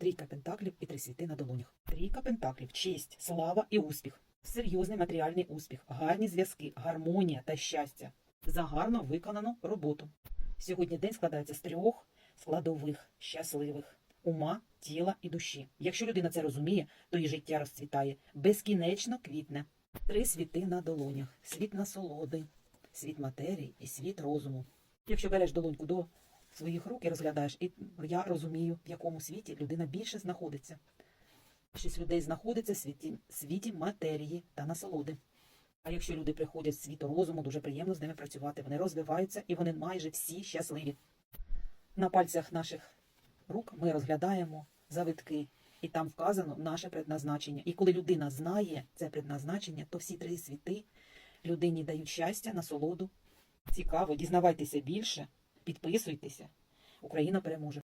Трійка пентаклів і три світи на долонях. Трійка пентаклів, честь, слава і успіх. Серйозний матеріальний успіх, гарні зв'язки, гармонія та щастя за гарно виконану роботу. Сьогодні день складається з трьох складових щасливих ума, тіла і душі. Якщо людина це розуміє, то її життя розцвітає безкінечно квітне. Три світи на долонях: світ насолоди, світ матерії і світ розуму. Якщо береш долоньку до своїх рук і розглядаєш, і я розумію, в якому світі людина більше знаходиться. Шість людей знаходиться в світі, світі матерії та насолоди. А якщо люди приходять з світу розуму, дуже приємно з ними працювати. Вони розвиваються і вони майже всі щасливі. На пальцях наших рук ми розглядаємо завитки, і там вказано наше предназначення. І коли людина знає це предназначення, то всі три світи людині дають щастя, насолоду. Цікаво, дізнавайтеся більше, підписуйтеся. Україна переможе.